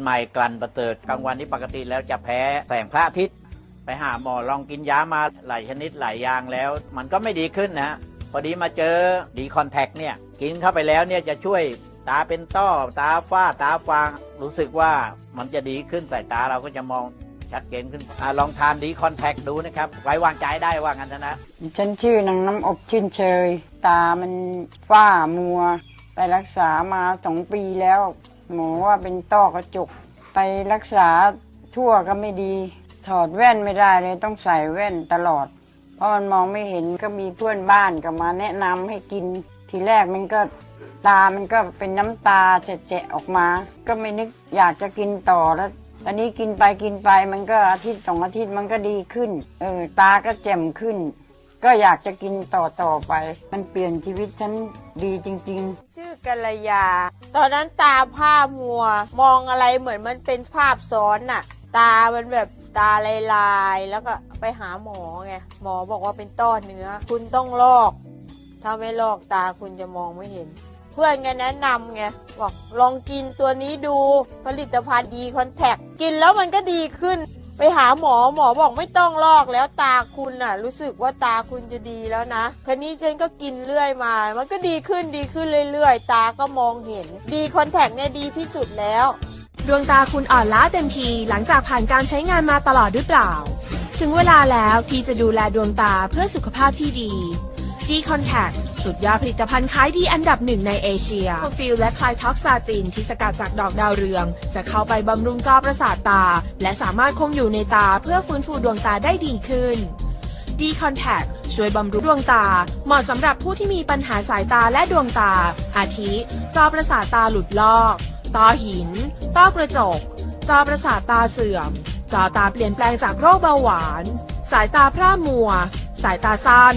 ใหม่กลั่นประเสริฐกลางวันนี้ปกติแล้วจะแพ้แสงพระอาทิตย์ ไปหาหมอลองกินยามาหลายชนิดหลายอย่างแล้ว มันก็ไม่ดีขึ้นนะพอดีมาเจอดีคอนแทคเนี่ยกินเข้าไปแล้วเนี่ยจะช่วยตาเป็นต้อตาฝ้าตาฟางรู้สึกว่ามันจะดีขึ้นสายตาเราก็จะมองชัดเจนขึ้นอลองทานดีคอนแทคดูนะครับ ไว้วางใจได้ว่างั้นนะฉันชื่อนางน้ำอบชื่นเชย ตามันฝ้ามัว ไปรักษามาสองปีแล้ว หมอว่าเป็นต้อกระจก ไปรักษาทั่วก็ไม่ดี ถอดแว่นไม่ได้เลยต้องใส่แว่นตลอด เพราะมันมองไม่เห็นก็มีเพื่อนบ้านก็มาแนะนำให้กิน ทีแรกมันก็ตามันก็เป็นน้ำตาแจะๆออกมา ก็ไม่นึกอยากจะกินต่อแล้วตอนนี้กินไปกินไปมันก็อาทิตย์สองอาทิตย์มันก็ดีขึ้น เออตาก็แจ่มขึ้น ก็อยากจะกินต่อต่อไป มันเปลี่ยนชีวิตฉันดีจริง ๆ ชื่อกัลยา ตอนนั้นตาผ้ามัว มองอะไรเหมือนมันเป็นภาพซ้อนน่ะ ตามันแบบตาลายๆแล้วก็ไปหาหมอไงหมอบอกว่าเป็นต้อเนื้อ คุณต้องลอก ถ้าไม่ลอกตาคุณจะมองไม่เห็น เพื่อนก็แนะนำไงบอกลองกินตัวนี้ดูผลิตภัณฑ์ดีคอนแทคกินแล้วมันก็ดีขึ้น ไปหาหมอหมอบอกไม่ต้องลอกแล้วตาคุณน่ะ รู้สึกว่าตาคุณจะดีแล้วนะคันนี้ฉันก็กินเรื่อยมา มันก็ดีขึ้นดีขึ้นเรื่อยๆ ตาก็มองเห็น ดีคอนแทคเนี่ยดีที่สุดแล้ว ดวงตาคุณอ่อนล้าเต็มทีหลังจากผ่านการใช้งานมาตลอดหรือเปล่า ถึงเวลาแล้วที่จะดูแลดวงตาเพื่อสุขภาพที่ดี D Contact สุดยอดผลิตภัณฑ์ขายดีอันดับหนึ่งในเอเชียโคฟิลและคลายท็อกซาตินที่สกัดจากดอกดาวเรือง จะเข้าไปบำรุงจอประสาทตา และสามารถคงอยู่ในตาเพื่อฟื้นฟูดวงตาได้ดีขึ้น D Contact ช่วยบำรุงดวงตา เหมาะสำหรับผู้ที่มีปัญหาสายตาและดวงตา อาทิ จอประสาทตาหลุดลอก ต้อหิน ต้อกระจก จอประสาทตาเสื่อม จอตาเปลี่ยนแปลงจากโรคเบาหวาน สายตาพร่ามัว สายตาสั้น